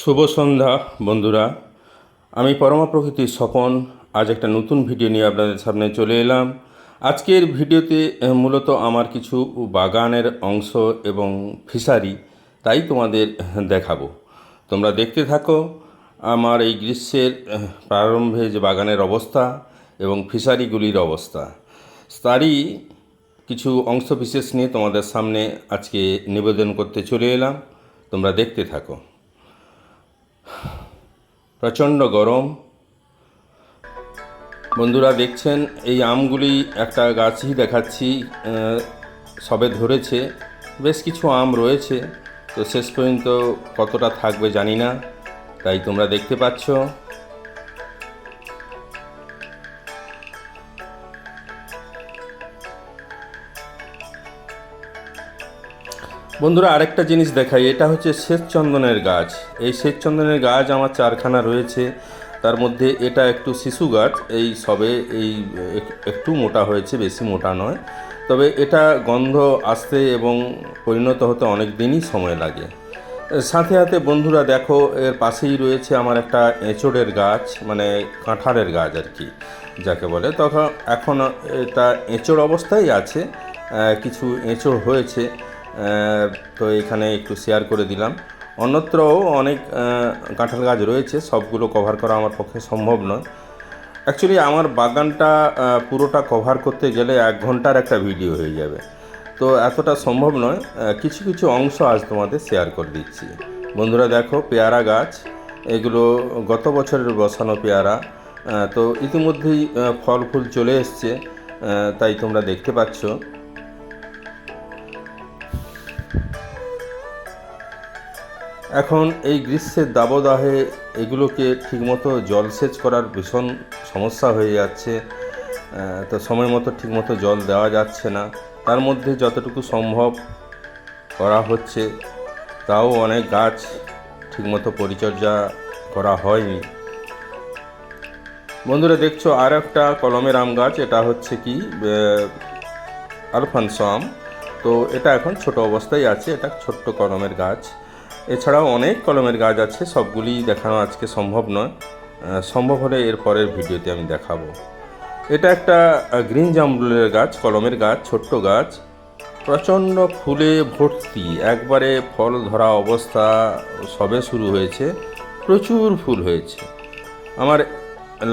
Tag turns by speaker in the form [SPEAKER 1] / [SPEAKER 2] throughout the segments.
[SPEAKER 1] শুভ সন্ধ্যা, বন্ধুরা। আমি পরমা প্রকৃতির স্বপন। আজ একটা নতুন ভিডিও নিয়ে আপনাদের সামনে চলে এলাম। আজকের ভিডিওতে মূলত আমার কিছু বাগানের অংশ এবং ফিশারি, তাই তোমাদের দেখাবো। তোমরা দেখতে থাকো, আমার এই গ্রীষ্মের প্রারম্ভে যে বাগানের অবস্থা এবং ফিশারিগুলির অবস্থা। তারই কিছু অংশ বিশেষ নিয়ে তোমাদের সামনে আজকে নিবেদন করতে চলে এলাম। তোমরা দেখতে থাকো। প্রচণ্ড গরম। বন্ধুরা, দেখছেন, এই আমগুলি একটা গাছই দেখাচ্ছি সবে ধরেছে। বেশ কিছু আম রয়েছে, তো শেষ পর্যন্ত কতটা থাকবে জানি না, তাই তোমরা দেখতে পাচ্ছ। বন্ধুরা, আরেকটা জিনিস দেখাই। এটা হচ্ছে শ্বেতচন্দনের গাছ। এই শ্বেতচন্দনের গাছ আমার চারখানা রয়েছে। তার মধ্যে এটা একটু শিশু গাছ। এই সবে এই একটু মোটা হয়েছে, বেশি মোটা নয়। তবে এটা গন্ধ আসতে এবং পরিণত হতে অনেক দিনই সময় লাগে। সাথে সাথে বন্ধুরা, দেখো, এর পাশেই রয়েছে আমার একটা এঁচড়ের গাছ মানে কাঁঠালের গাছ আর কি, যাকে বলে। তখন, এখন এটা এঁচড় অবস্থায় আছে। কিছু এঁচড় হয়েছে। তো এখানে একটু শেয়ার করে দিলাম। অন্যত্রও অনেক কাঁঠাল গাছ রয়েছে, সবগুলো কভার করা আমার পক্ষে সম্ভব নয়। অ্যাকচুয়ালি আমার বাগানটা পুরোটা কভার করতে গেলে এক ঘণ্টার একটা ভিডিও হয়ে যাবে। তো এতটা সম্ভব নয়। কিছু কিছু অংশ আজ তোমাদের শেয়ার করে দিচ্ছি। বন্ধুরা দেখো, পেয়ারা গাছ, এগুলো গত বছরের বসানো পেয়ারা। তো ইতিমধ্যেই ফল ফুল চলে এসছে। তাই তোমরা দেখতে পাচ্ছ। এখন এই গ্রীষ্মের দাবদাহে এগুলোকে ঠিকমতো জলসেচ করার ভীষণ সমস্যা হয়ে যাচ্ছে। তো সময় মতো ঠিকমতো জল দেওয়া যাচ্ছে না। তার মধ্যে যতটুকু সম্ভব করা হচ্ছে, তাও অনেক গাছ ঠিকমতো পরিচর্যা করা হয়নি। বন্ধুরা, দেখছ আর একটা কলমের আম গাছ, এটা হচ্ছে কি? আলফানসো আম। তো এটা এখন ছোট অবস্থায় আছে, এটা ছোট্ট কলমের গাছ। এছাড়াও অনেক কলমের গাছ আছে, সবগুলি দেখানো আজকে সম্ভব নয়। সম্ভব হলে এর পরের ভিডিওতে আমি দেখাবো। এটা একটা গ্রিন জামরুলের গাছ, কলমের গাছ, ছোট্ট গাছ। প্রচণ্ড ফুলে ভর্তি, একবারে ফল ধরা অবস্থা সবে শুরু হয়েছে, প্রচুর ফুল হয়েছে। আমার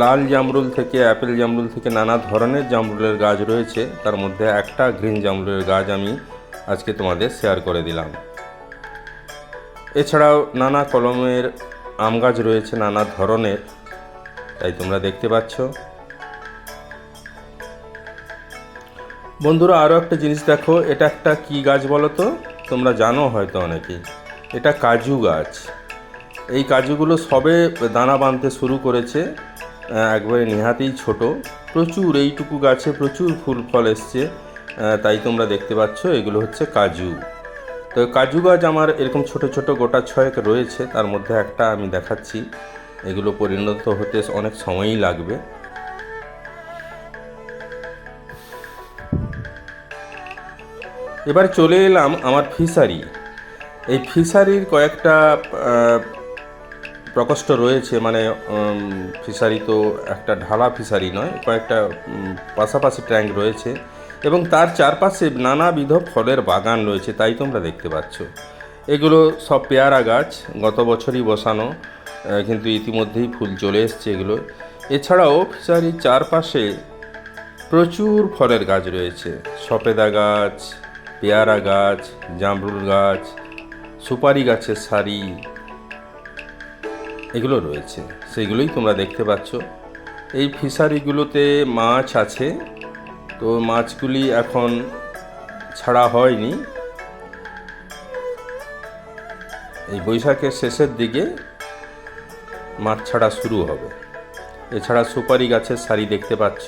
[SPEAKER 1] লাল জামরুল থেকে, অ্যাপেল জামরুল থেকে নানা ধরনের জামরুলের গাছ রয়েছে, তার মধ্যে একটা গ্রিন জামরুলের গাছ আমি আজকে তোমাদের শেয়ার করে দিলাম। এছাড়াও নানা কলমের আম গাছ রয়েছে, নানা ধরনের। তাই তোমরা দেখতে পাচ্ছ। বন্ধুরা আরও একটা জিনিস দেখো, এটা একটা কি গাছ বলো তো? তোমরা জানো হয়তো অনেকেই এটা কাজু গাছ। এই কাজুগুলো সবে দানা বাঁধতে শুরু করেছে। একবারে নেহাতেই ছোট। প্রচুর, এইটুকু গাছে প্রচুর ফুল ফল এসছে। তাই তোমরা দেখতে পাচ্ছ, এগুলো হচ্ছে কাজু। তো কাজু গাছ আমার এরকম ছোট ছোট গোটা ছয়েক রয়েছে, তার মধ্যে একটা আমি দেখাচ্ছি। এগুলো পরিণত হতে অনেক সময়ই লাগবে। এবার চলে এলাম আমার ফিশারি। এই ফিশারির কয়েকটা প্রকোষ্ঠ রয়েছে মানে ফিশারি তো একটা ঢালা ফিশারি নয়, কয়েকটা পাশাপাশি ট্যাঙ্ক রয়েছে। এবং তার চারপাশে নানাবিধ ফলের বাগান রয়েছে, তাই তোমরা দেখতে পাচ্ছ। এগুলো সব পেয়ারা গাছ, গত বছরই বসানো কিন্তু ইতিমধ্যেই ফুল চলে এসছে এগুলো। এছাড়াও ফিশারির চারপাশে প্রচুর ফলের গাছ রয়েছে। সপেদা গাছ, পেয়ারা গাছ, জামরুল গাছ, সুপারি গাছের সারি এগুলো রয়েছে। সেইগুলোই তোমরা দেখতে পাচ্ছ। এই ফিশারিগুলোতে মাছ আছে তো মাছগুলি এখন ছাড়া হয়নি। এই বৈশাখের শেষের দিকে মাছ ছাড়া শুরু হবে। এছাড়া সুপারি গাছের সারি দেখতে পাচ্ছ।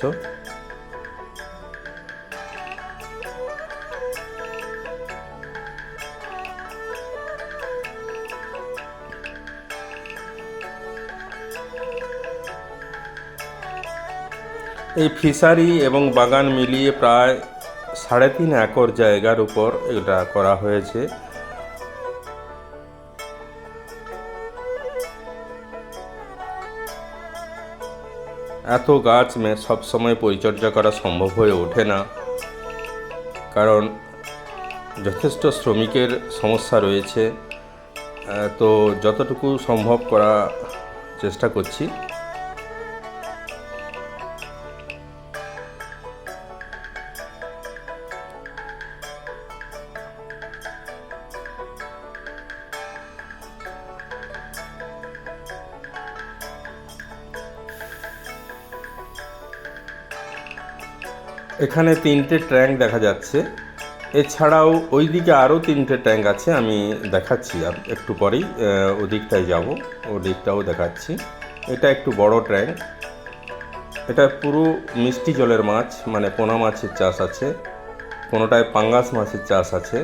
[SPEAKER 1] এই ফিশারি এবং বাগান মিলিয়ে প্রায় সাড়ে তিন একর জায়গার উপর এটা করা হয়েছে। এত গাছ মে সবসময় পরিচর্যা করা সম্ভব হয়ে ওঠে না। কারণ যথেষ্ট শ্রমিকের সমস্যা রয়েছে। তো যতটুকু সম্ভব করা চেষ্টা করছি। এখানে তিনটে ট্যাঙ্ক দেখা যাচ্ছে। এছাড়াও ওইদিকে আরও তিনটে ট্যাঙ্ক আছে, আমি দেখাচ্ছি একটু পরেই ওদিকটায় যাব, ওদিকটাও দেখাচ্ছি। এটা একটু বড় ট্যাঙ্ক। এটা পুরো মিষ্টি জলের মাছ মানে পোনা মাছের চাষ আছে, কোনোটায় পাঙ্গাস মাছের চাষ আছে,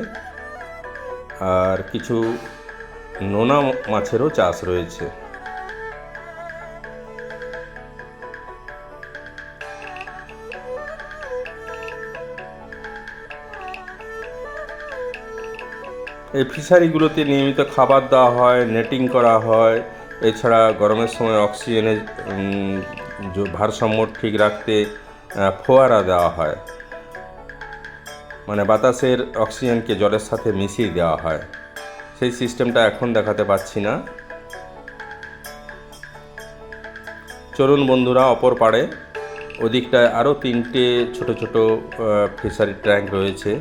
[SPEAKER 1] আর কিছু নোনা মাছেরও চাষ রয়েছে। এই ফিশারিগুলোতে নিয়মিত খাবার দেওয়া হয় নেটিং করা হয়। এছাড়া গরমের সময় অক্সিজেনের ভারসাম্য ঠিক রাখতে ফোয়ারা দেওয়া হয়। মানে বাতাসের অক্সিজেনকে জলের সাথে মিশিয়ে দেওয়া হয়। সেই সিস্টেমটা এখন দেখাতে পাচ্ছি না। চলুন বন্ধুরা, অপর পাড়ে। ওদিকটায় আরও তিনটে ছোট ছোট ফিশারি ট্যাঙ্ক রয়েছে।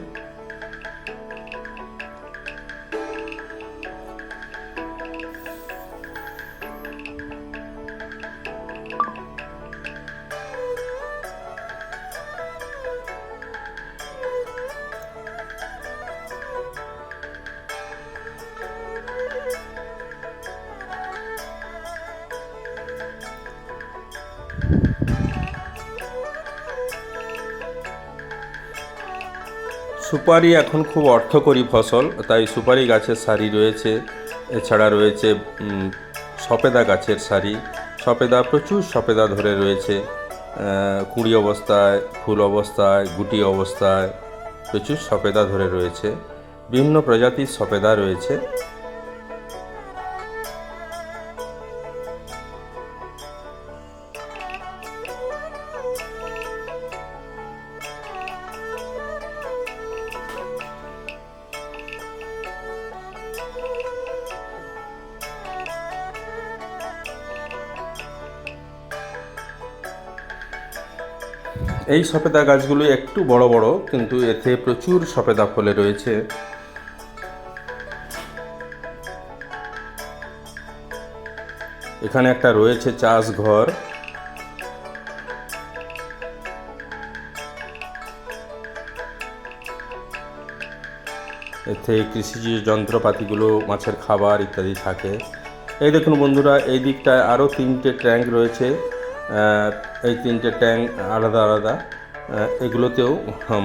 [SPEAKER 1] সুপারি এখন খুব অর্থকরী ফসল, তাই সুপারি গাছের সারি রয়েছে। এছাড়া রয়েছে সপেদা গাছের সারি সপেদা, প্রচুর সপেদা ধরে রয়েছে। কুড়ি অবস্থায়, ফুল অবস্থায়, গুটি অবস্থায় প্রচুর সপেদা ধরে রয়েছে। বিভিন্ন প্রজাতির সপেদা রয়েছে। এই সপেদা গাছগুলো একটু বড় বড়, কিন্তু এতে প্রচুর সপেদা ফলে রয়েছে। এখানে একটা রয়েছে চাষ ঘর। এতে কৃষিজ যন্ত্রপাতিগুলো, মাছের খাবার ইত্যাদি থাকে। এই দেখুন বন্ধুরা, এই দিকটায় আরও তিনটে ট্যাঙ্ক রয়েছে। এই তিনটে ট্যাঙ্ক আলাদা আলাদা। এগুলোতেও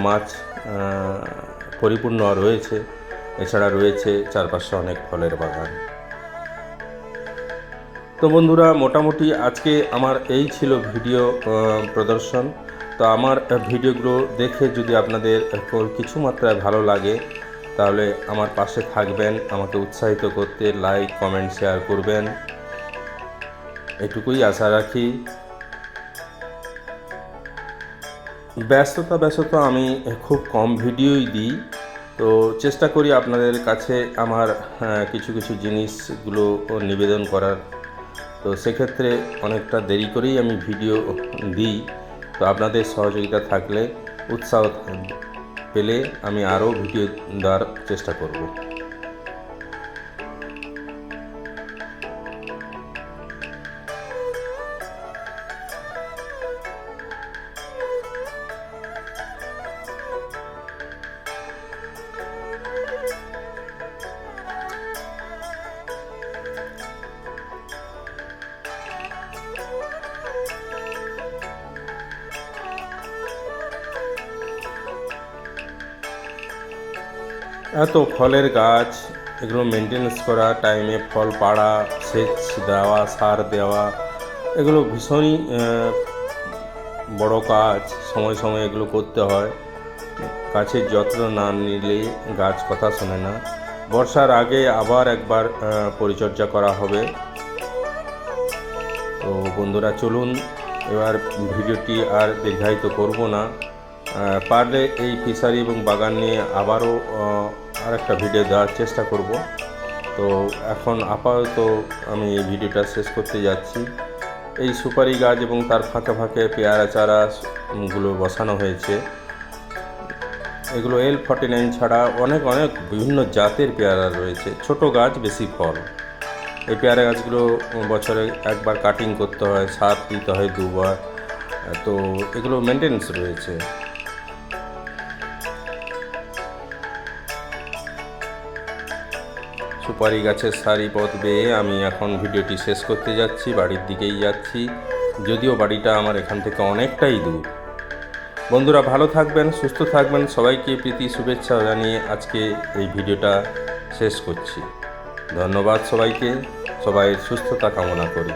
[SPEAKER 1] মাছ পরিপূর্ণ রয়েছে। এছাড়া রয়েছে চারপাশে অনেক ফলের বাগান। তো বন্ধুরা, মোটামুটি আজকে আমার এই ছিল ভিডিও প্রদর্শন। তো আমার ভিডিওগুলো দেখে যদি আপনাদের কিছু মাত্রায় ভালো লাগে, তাহলে আমার পাশে থাকবেন, আমাকে উৎসাহিত করতে লাইক কমেন্ট শেয়ার করবেন। এটুকুই আশা রাখি। ব্যস্ততা ব্যস্ততা আমি খুব কম ভিডিওই দিই। তো চেষ্টা করি আপনাদের কাছে আমার কিছু কিছু জিনিসগুলো নিবেদন করার। তো সেক্ষেত্রে অনেকটা দেরি করেই আমি ভিডিও দিই। তো আপনাদের সহযোগিতা থাকলে উৎসাহ পেলে আমি আরও ভিডিও দেওয়ার চেষ্টা করব। এত ফলের গাছ, এগুলো মেনটেনেন্স করা টাইমে ফল পাড়া, সেচ দেওয়া, সার দেওয়া, এগুলো ভীষণই বড় কাজ। সময় সময় এগুলো করতে হয়। গাছের যত্ন না নিলে গাছ কথা শোনে না। বর্ষার আগে আবার একবার পরিচর্যা করা হবে। তো বন্ধুরা, চলুন, এবার ভিডিওটি আর দীর্ঘায়িত করব না। পারলে এই ফিশারি এবং বাগান নিয়ে আবারও আর একটা ভিডিও দেওয়ার চেষ্টা করব। তো এখন আপাতত আমি এই ভিডিওটা শেষ করতে যাচ্ছি। এই সুপারি গাছ এবং তার ফাঁকে ফাঁকে পেয়ারা চারা গুলো বসানো হয়েছে। এগুলো এল ফর্টি নাইন ছাড়া অনেক অনেক বিভিন্ন জাতের পেয়ারা রয়েছে। ছোট গাছ, বেশি ফল। এই পেয়ারা গাছগুলো বছরে একবার কাটিং করতে হয়, সার দিতে হয় দুবার। তো এগুলো মেনটেন্স রয়েছে। সুপারি গাছের সারি পথ বেয়ে আমি এখন ভিডিওটি শেষ করতে যাচ্ছি, বাড়ির দিকেই যাচ্ছি। যদিও বাড়িটা আমার এখান থেকে অনেকটাই দূর। বন্ধুরা ভালো থাকবেন, সুস্থ থাকবেন, সবাইকে প্রীতি, শুভেচ্ছা জানিয়ে আজকে এই ভিডিওটা শেষ করছি। ধন্যবাদ সবাইকে সবাই সুস্থতা কামনা করি।